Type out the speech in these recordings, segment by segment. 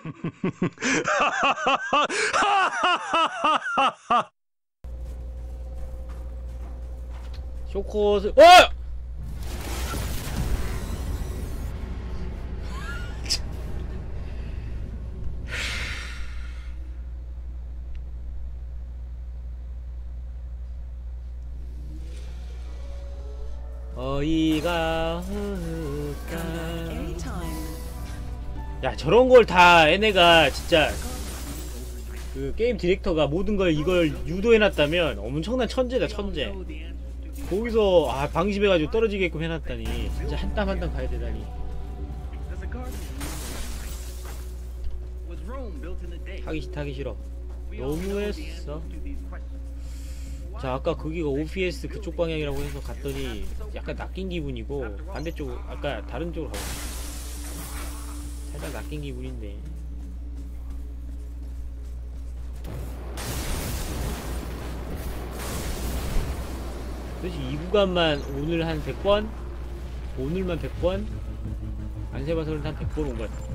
쇼코스 어! 어이가 야 저런 걸 다 얘네가 진짜 그 게임 디렉터가 모든 걸 이걸 유도해놨다면 엄청난 천재다 천재 거기서 아 방심해가지고 떨어지게끔 해놨다니 진짜 한 땀 한 땀 가야 되다니? 하기 싫 하기 싫어 너무했어. 자 아까 거기가 OPS 그쪽 방향이라고 해서 갔더니 약간 낚인 기분이고 반대쪽 아까 다른 쪽으로 가고 살짝 낚인 기분인데 도대체 이 구간만 오늘 한 100번? 오늘만 100번? 안 세봐서는 한 100번 온것 같아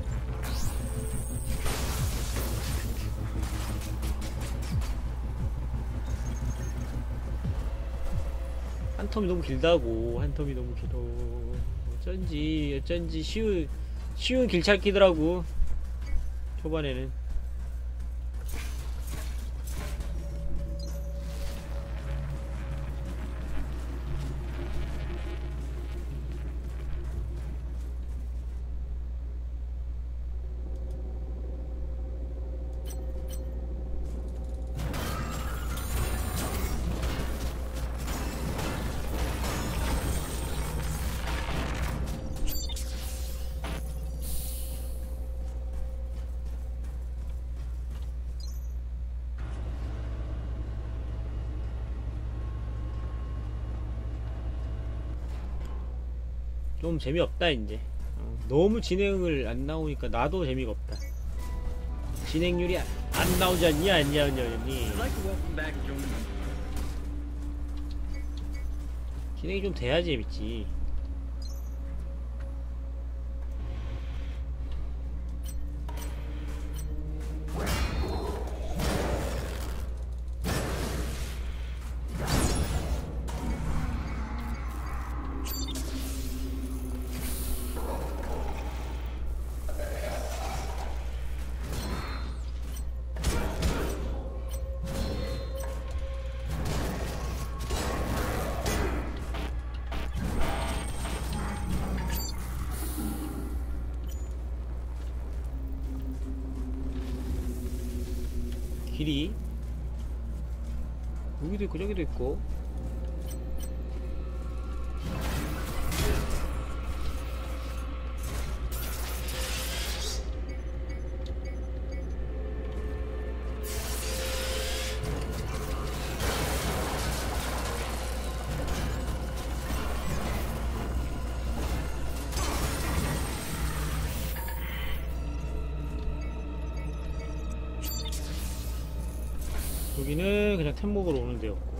한 텀이 너무 길다고 한 텀이 너무 길어 어쩐지 어쩐지 쉬운 쉬운 길 찾기더라고 초반에는 좀 재미없다 이제. 어, 너무 진행을 안 나오니까 나도 재미가 없다. 진행률이 안- 안 나오지 welcome back Joan. 진행이 좀 돼야 재밌지 길이. 여기도 있고 저기도 있고 템 먹으러 오는 데였고.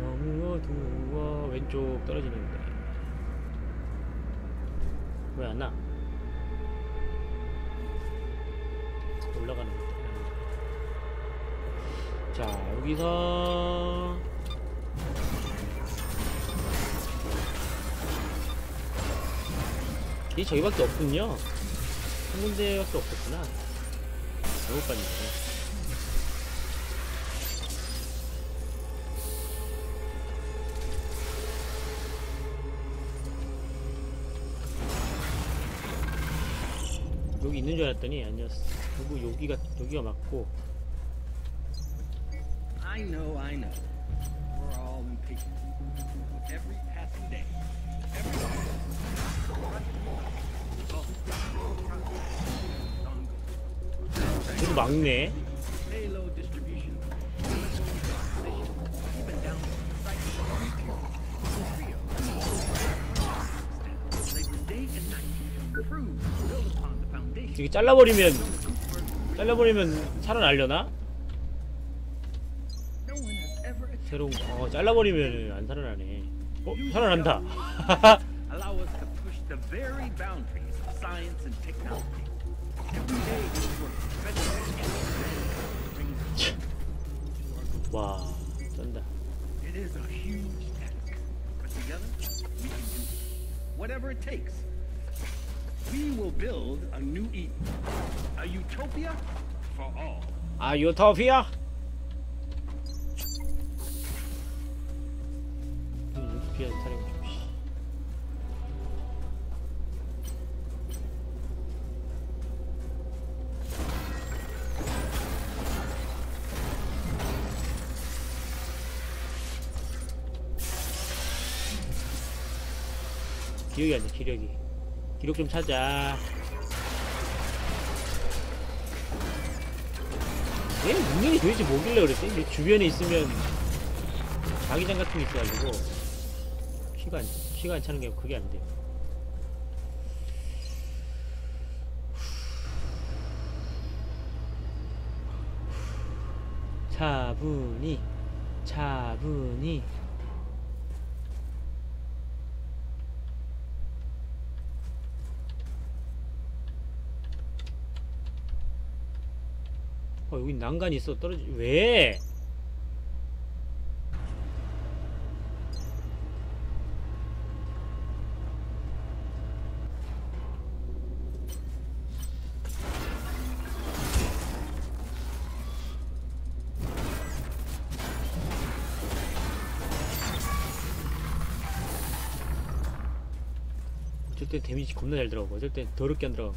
너무 어두워. 왼쪽 떨어지는데. 왜 안 나? 올라가는데 자 여기서 이 저기밖에 없군요. 한 군데밖에 없었구나. 잘못 봤네. 여기 있는 줄 알았더니 아니었어. 여기 여기가 여기가 맞고 I know, I know. The foundation. 이게 잘라버리면 잘라버리면 살아날려나? 새로운 어 잘라버리면 안 살아나네 어 살아난다 work 와 쩐다 It is a huge task, but together we can do it. Whatever it takes. We will build a new Eden, a utopia for all. 아 유토피아 유토피아 타령 이안 나, 기력이. 기록 좀 찾아. 얘 능력이 도대체 뭐길래 그랬지? 내 주변에 있으면 자기장 같은 게 있어가지고 피가 안, 피가 안 차는 게 그게 안 돼요. 차분히 차분히 어 여기 난간이 있어 떨어지 왜? 땐 데미지 겁나 잘 들어가고 땐 더럽게 안 들어가고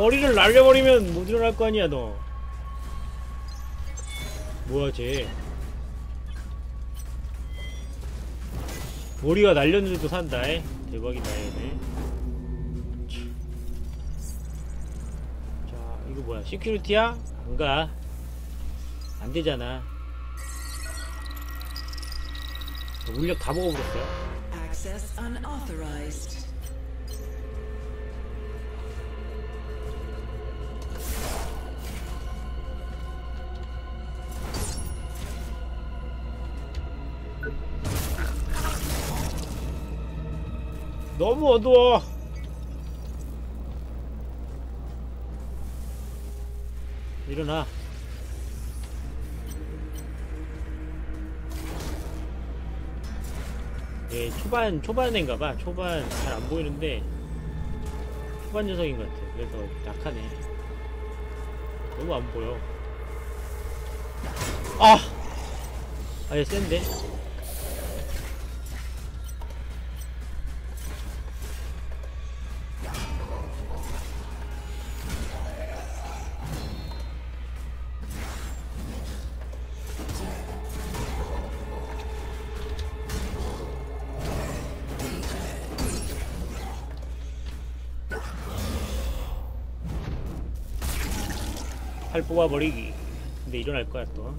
머리를 날려버리면 못 일어날 거 아니야 너. 쟤 머리가 날렸는데도 산다 에? 대박이다 얘네. 참. 자 이거 뭐야 시큐리티야? 안가. 안되잖아. 울력 다 먹어버렸어요 너무 어두워. 일어나. 예 초반 초반인가봐. 초반 잘 안 보이는데 초반 녀석인 것 같아. 그래서 약하네. 너무 안 보여. 아! 아예 센데 뽑아버리기. 근데 일어날 거야 또.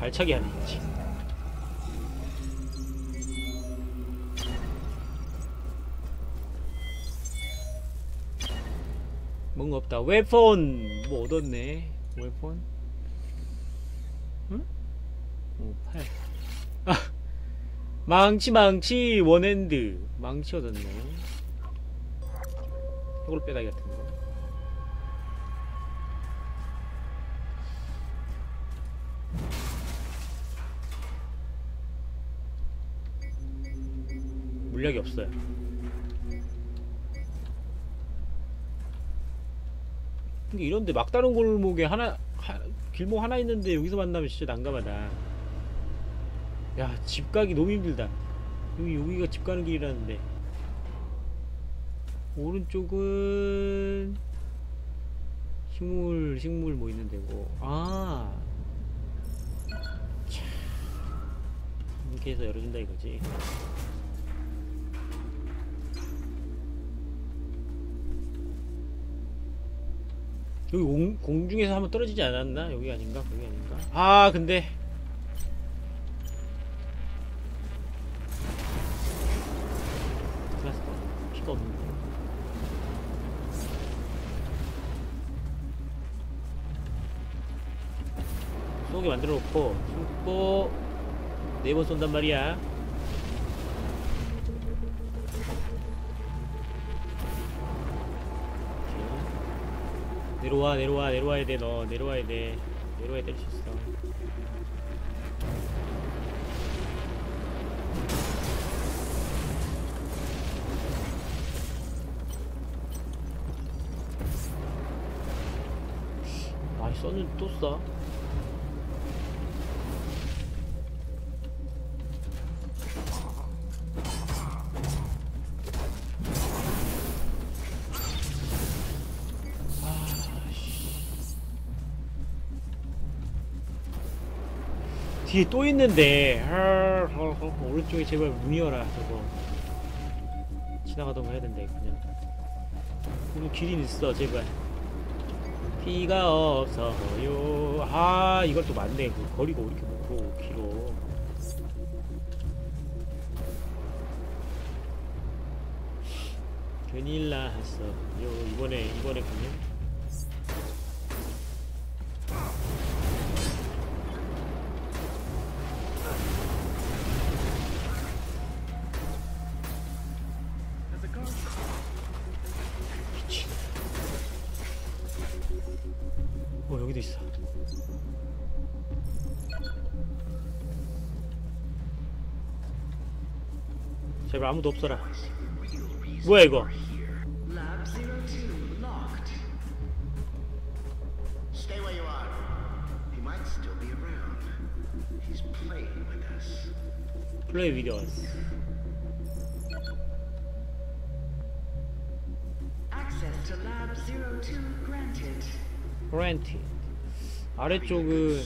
발차기 하는 거지. 뭔가 없다. 웨폰! 뭐 얻었네. 웨폰? 응? 오 팔. 아! 망치 망치! 원핸드. 망치 얻었네 이걸 빼다기 같은 거. 물약이 없어요. 근데 이런데 막다른 골목에 하나 하, 길목 하나 있는데 여기서 만나면 진짜 난감하다. 야 집 가기 너무 힘들다. 여기 여기가 집 가는 길이라는데 오른쪽은 식물 식물 뭐 있는 데고 아 이렇게 해서 열어준다 이거지 여기 공, 공중에서 한번 떨어지지 않았나? 여기 아닌가? 여기 아닌가? 아 근데 네번 쏜단 말이야. 내려와 내려와 내려와야 돼 너 내려와야 돼 내려와야 될 수 있어 많이 썼는데 또 써? 뒤에 또 있는데. 어, 오른쪽에 제발 문이어라 저거. 지나가던가 해야 이거 그냥. 그리고 길이 있어 제발. 피가 없어요. 아 이걸 또 맞네. 그 거리가 왜 이렇게 제발 아무도 없어라. 뭐야 이거? Lab 02 locked. Stay where you are. He might still be around. He's playing with us. 플레이 비디오. Access to Lab 02 granted. 아래쪽은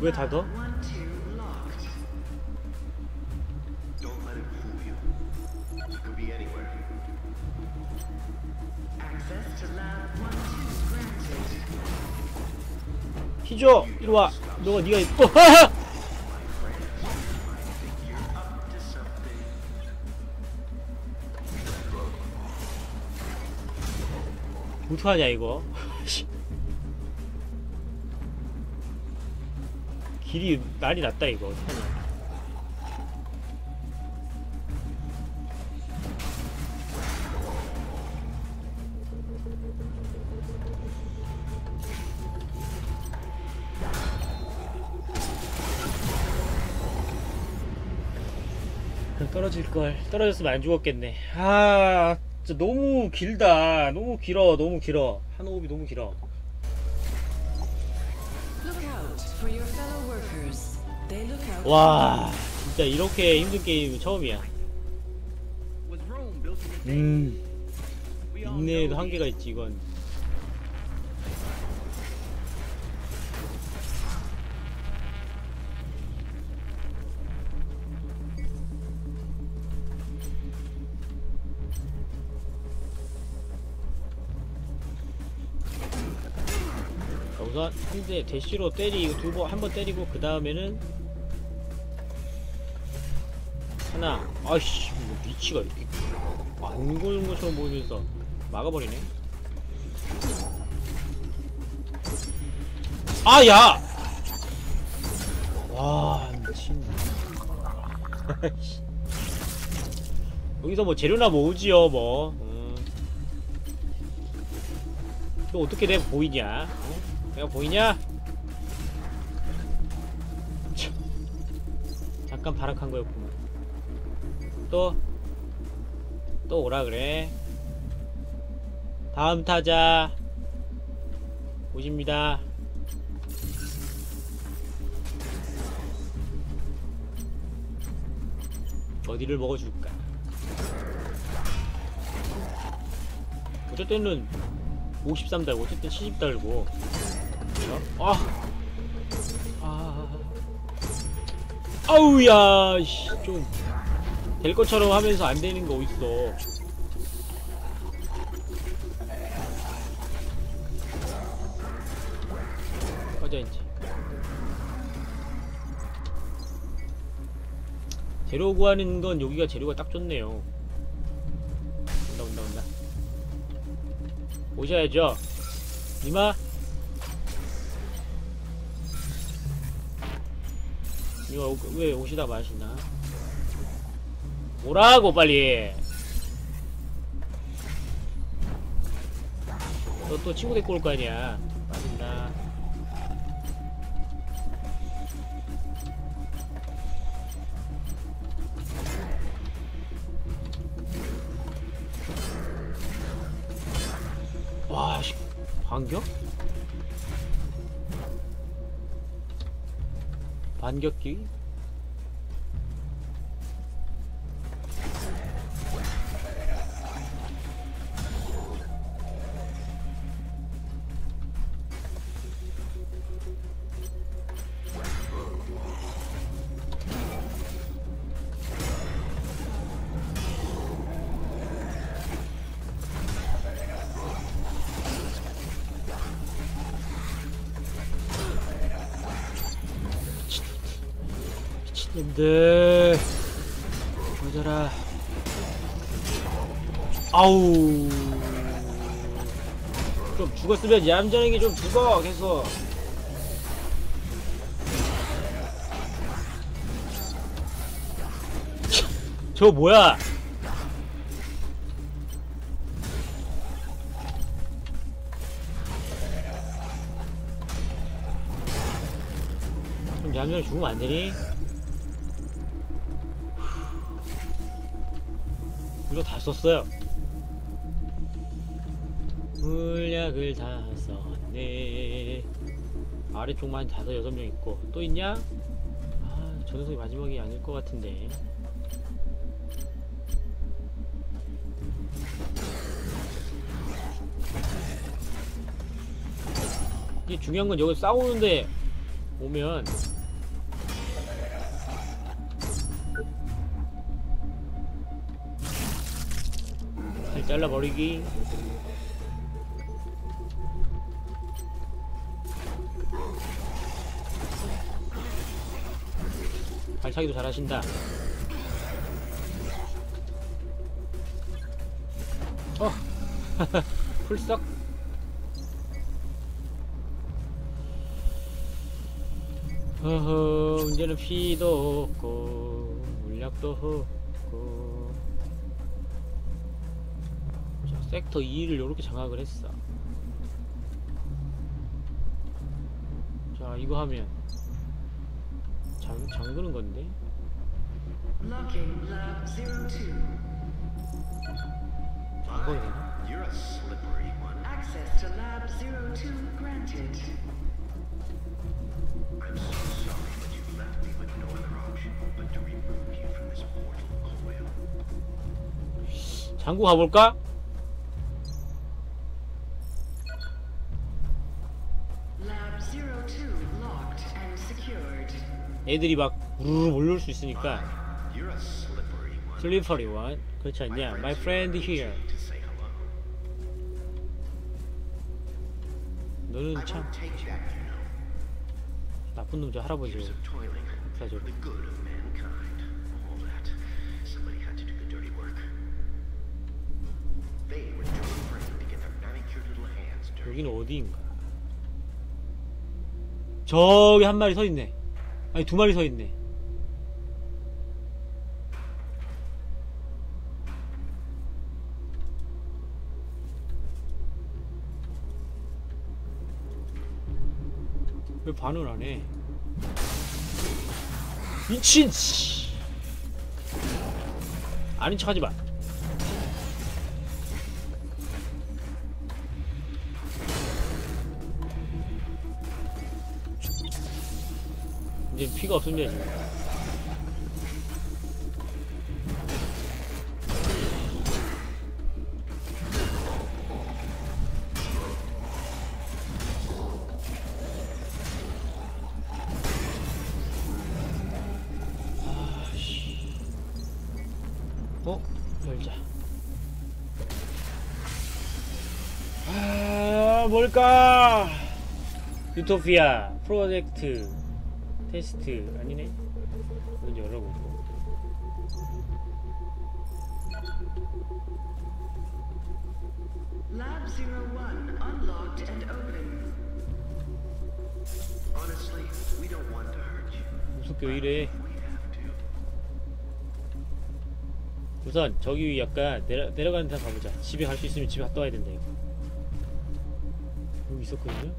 12 granted. 희조 이리 와. 너가 네가 있고. 어떡하냐 이거. 길이 난리 났다 이거. 어떡하냐. 떨어질 걸 떨어졌으면 안 죽었겠네 아 진짜 너무 길다 너무 길어 너무 길어 한 호흡이 너무 길어 와 진짜 이렇게 힘든 게임 처음이야? 음 인내에도 한계가 있지 이건 자, 우선 한대 대시로 때리고 두 번 한 번 때리고 그 다음에는 하나. 아이씨 뭐 위치가 이렇게 안 고는 것처럼 보이면서 막아버리네. 아야! 와 미친. 여기서 뭐 재료나 모으지요 뭐. 음. 또 어떻게 내가 보이냐? 어? 내가 보이냐 참. 잠깐 발악한 거였구만 또 또 오라 그래. 다음 타자 오십니다. 어디를 먹어줄까? 때는 53 달고 때70 달고? 아. 아. 아우야 씨, 좀 될 것처럼 하면서 안 되는 거 어딨어. 꺼져 이제. 재료 구하는 건 여기가 재료가 딱 좋네요. 온다 온다 온다. 오셔야죠. 이마 이거 왜 오시다 마시나? 오라고 빨리. 너 또 친구 데리고 올 거 아니야 반격기? 미친놈들 꺼져라. 아우. 좀 죽었으면 얌전하게 좀 죽어 계속. 저 뭐야? 좀 얌전히 죽으면 안 되니? 이거 다 썼어요. 물약을 다 썼네. 아래쪽만 다섯 여섯 명 있고 또 있냐? 아, 저 녀석이 마지막이 아닐 것 같은데. 이게 중요한 건 여기 싸우는데 오면 잘 잘라버리기. 발차기도 잘하신다. 어. 풀썩. 허허 문제는 피도 없고 물약도 없고 섹터 2를 이렇게 장악을 했어. 자, 이거 하면 잠, 잠그는 건데? Locking Lab 02. 잠궈야 되나? One. Access 애들이 막 우르르 몰려올 수 있으니까. 슬리퍼리 원 그렇지 않냐? My friend here. 너는 참. 나쁜 놈저 할아버지 사줘. 여기는 어디인가? 저기 한 마리 서 있네. 아니 두 마리 서 있네. 왜 반응을 안 해? 미친 씨. 아닌 척하지 마. 이제 피가 없습니다 지금. 어? 아, 뭘까? 유토피아 프로젝트. 테스트 아니네. 이건 열어보고. Lab Zero One unlocked and open. Honestly, we don't want to hurt you. 무섭게 왜 이래? We have to. 우선 저기 약간 내려 내려가는 데 가보자. 집에 갈 수 있으면 집에 갔다 와야 된다 이거. 여기 있었거든요.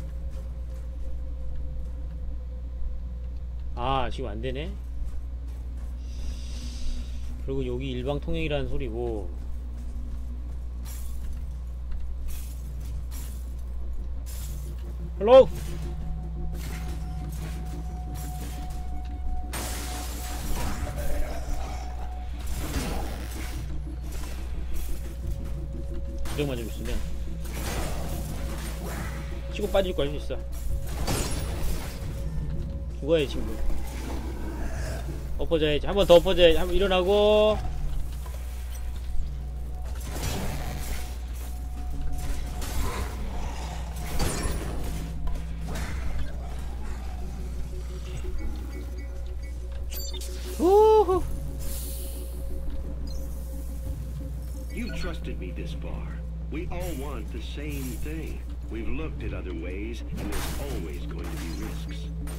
아 지금 안 되네. 그리고 여기 일방 통행이라는 소리고. 헬로. 기력만 좀 있으면 치고 빠질 거 할 수 있어 죽어야지 친구 엎어져야지 한 번 더 엎어져야지 한 번 일어나고 우후 You've trusted me this far. We all want the same thing. We've looked at other ways, and there's always going to be risks.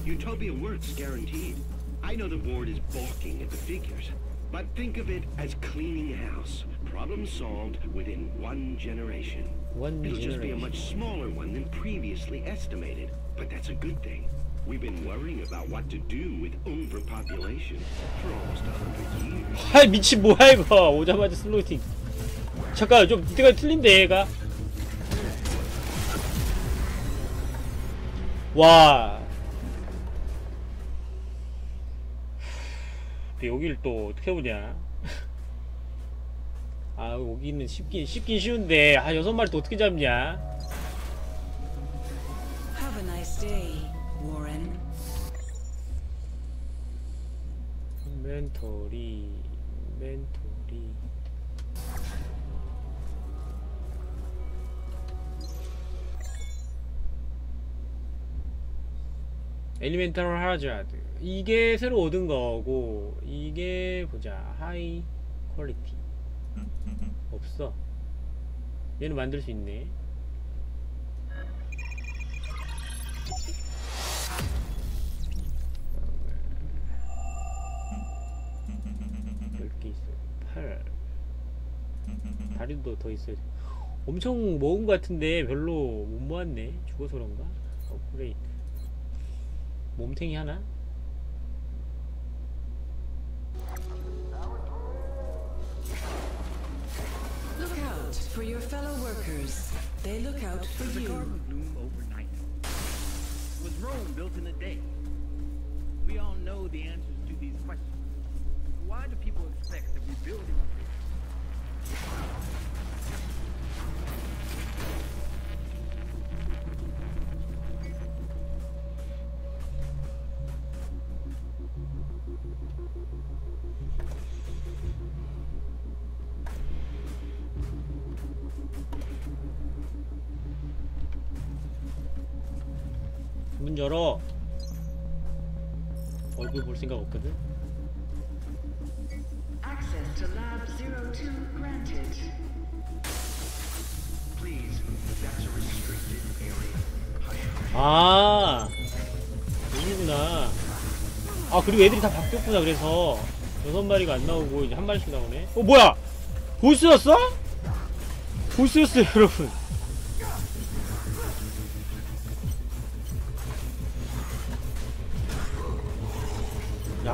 Utopia works guaranteed. I know the board is balking at the figures, but think of it as cleaning house. Problem solved within one generation. One It'll just be a generation. much smaller one than previously estimated, but that's a good thing. We've been worrying about what to do with overpopulation for almost a hundred years. 아 미친 뭐야 이거 오자마자 슬로팅 잠깐 좀 이때가 틀린데 얘가 와 여길 또 어떻게 보냐. 아 여기는 쉽긴 쉽긴 쉬운데 아 여섯 마리 또 어떻게 잡냐. Have a nice day, Warren. 멘토리 멘토리. 엘리멘탈 하자드 이게 새로 얻은 거고 이게 보자 하이 퀄리티 없어 얘는 만들 수 있네 열개 있어. 8. 다리도 더 있어야 돼. 엄청 먹은 것 같은데 별로 못 모았네. 죽어서 그런가? 업그레이드. 몸탱이 하나? Fellow workers. They look out for the you. garden bloom overnight? Was Rome built in a day? We all know the answers to these questions. Why do people expect rebuilding 문 열어. 얼굴 볼 생각 없거든? 아 여기구나. 아 그리고 애들이 다 바뀌었구나 그래서. 여섯 마리가 안 나오고 이제 한 마리씩 나오네. 어 뭐야? 보스였어? 보스였어요 여러분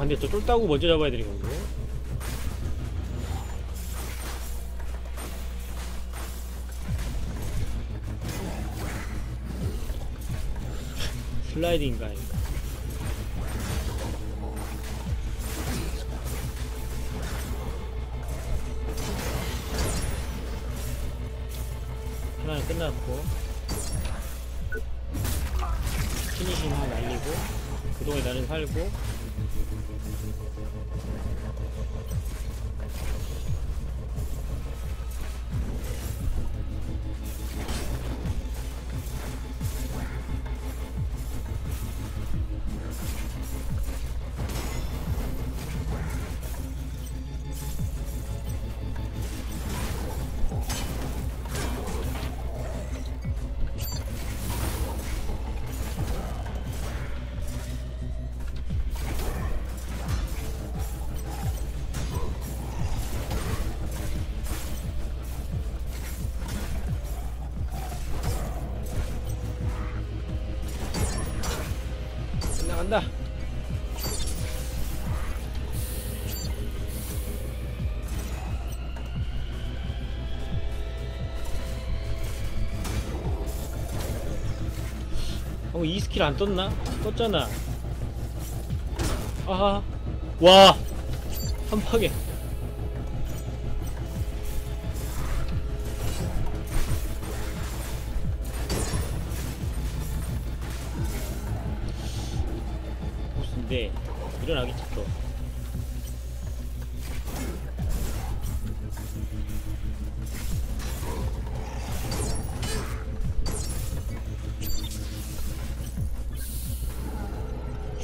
근데 또 쫄따구 먼저 잡아야 슬라이딩인가 이 이 스킬 안 떴나? 떴잖아. 아하. 와! 한 방에. 보스인데, 일어나겠지 또.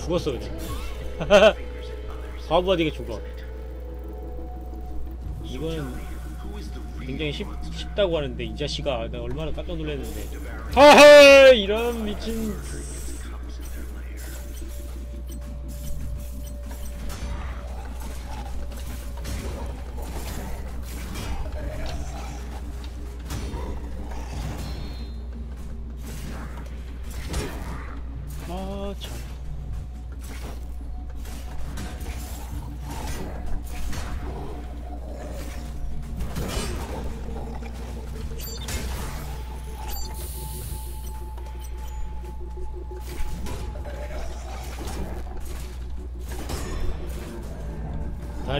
죽었어, 그냥. 과부하되게 죽어. 이거는 굉장히 쉽, 쉽다고 하는데 이 자식아 나 얼마나 깜짝 놀랐는데 하하 이런 미친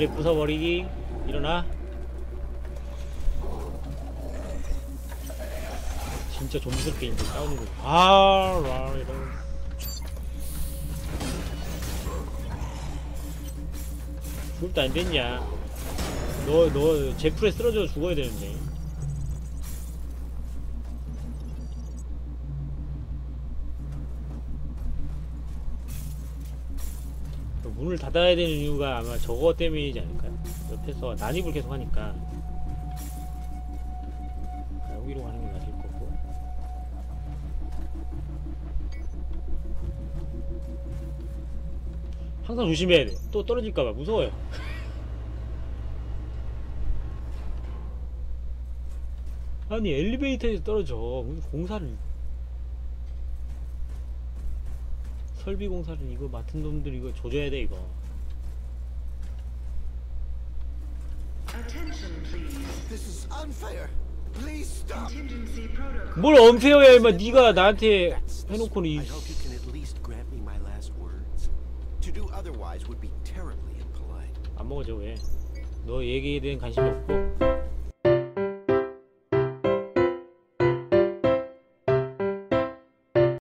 다리 부숴버리기. 일어나. 진짜 좀비스럽게 이제 싸우는 거 아라 이런. 죽을 때안 됐냐? 너 너 제풀에 쓰러져 죽어야 되는데 문을 닫아야 되는 이유가 아마 저거 때문이지 않을까요? 옆에서 난입을 계속 하니까 아, 여기로 가는 게 맞을 거고 항상 조심해야 돼. 또 떨어질까봐 무서워요. 아니 엘리베이터에서 떨어져 공사를 설비 공사를 이거 맡은 놈들 이거 조져야 돼 이거 Attention, please. This is unfair. Please stop. Contingency protocol. 뭘 엄폐어야 임마 네가 나한테 해놓고는 이. 안 먹어져 왜? 너 얘기에 대한 관심이 없고